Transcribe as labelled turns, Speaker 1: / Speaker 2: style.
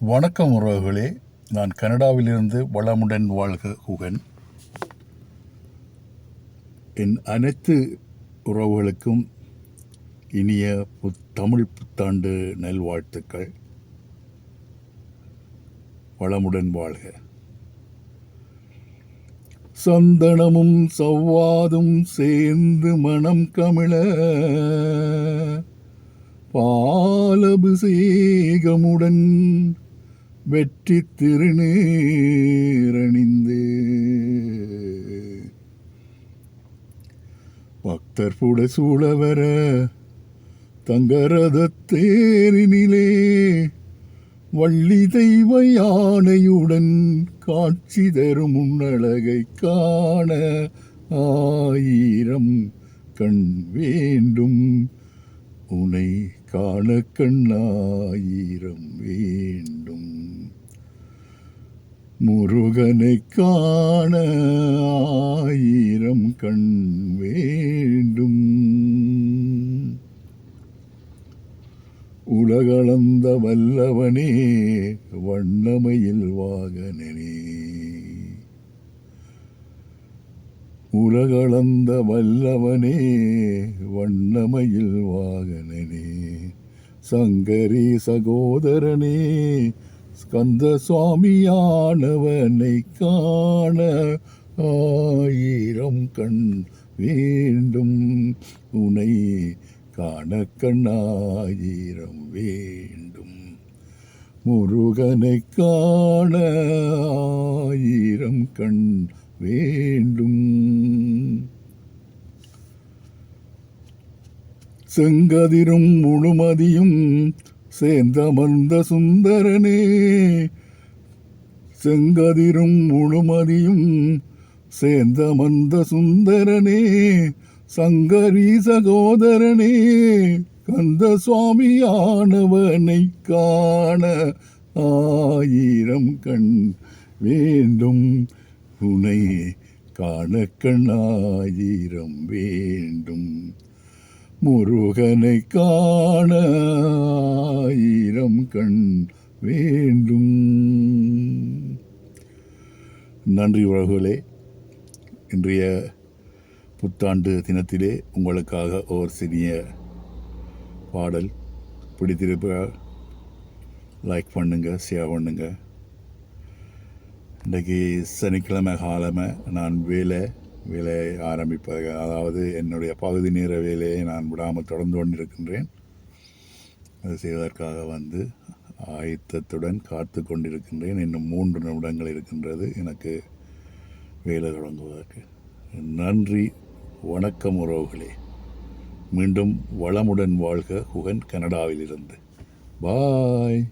Speaker 1: வணக்கம் உறவுகளே. நான் கனடாவிலிருந்து வளமுடன் வாழ்க குகன். என் அனைத்து உறவுகளுக்கும் இனிய புத் தமிழ் புத்தாண்டு நல்வாழ்த்துக்கள். வளமுடன் வாழ்க. சந்தனமும் சவ்வாதும் சேர்ந்து மனம் கமிழ. பாலபிஷேகமுடன் வெற்றி திருநீரணிந்து. பக்தர் புட சூழவர தங்கரதத்தேரினிலே வள்ளி தெய்வ யானையுடன் காட்சி தரும் உன்னழகை காண ஆயிரம் கண் வேண்டும். உனை காண கண்ணாயிரம் வேண்டும். முருகனை காண ஆயிரம் கண் வேண்டும். உலகளந்த வல்லவனே வண்ணமையில் வாகனனே உலகளந்த வல்லவனே வண்ணமையில் வாகனனே சங்கரி சகோதரனே ஸ்கந்த சுவாமியானவனை காண ஆயிரம் கண் வேண்டும். உனை காண கண்ணாயிரம் வேண்டும். முருகனை காண ஆயிரம் கண் வேண்டும். செங்கதிரும் முழுமதியும் சேர்ந்தமர்ந்த சுந்தரனே செங்கதிரும் முழுமதியும் சேர்ந்தமர்ந்த சுந்தரனே சங்கரி சகோதரனே கந்த சுவாமியானவனை காண ஆயிரம் கண் வேண்டும். உனை காண ஆயிரம் வேண்டும். முருகனை காண நன்றி உறவுகளே. இன்றைய புத்தாண்டு தினத்திலே உங்களுக்காக ஓர் சிறிய பாடல். பிடித்திருப்ப லைக் பண்ணுங்க ஷேர் பண்ணுங்க. இன்றைக்கி சனிக்கிழமை காலமை நான் வேலை வேலை ஆரம்பிப்பது அதாவது என்னுடைய பகுதி நேர வேலையை நான் விடாமல் தொடர்ந்து கொண்டிருக்கின்றேன். அது செய்வதற்காக வந்து ஆயத்தத்துடன் காத்து கொண்டிருக்கின்றேன். இன்னும் மூன்று நிமிடங்கள் இருக்கின்றது. எனக்கு வேலை தொடங்குவதற்கு. நன்றி. வணக்கம் உறவுகளே. மீண்டும் வளமுடன் வாழ்க. குகன் கனடாவிலிருந்து. பாய்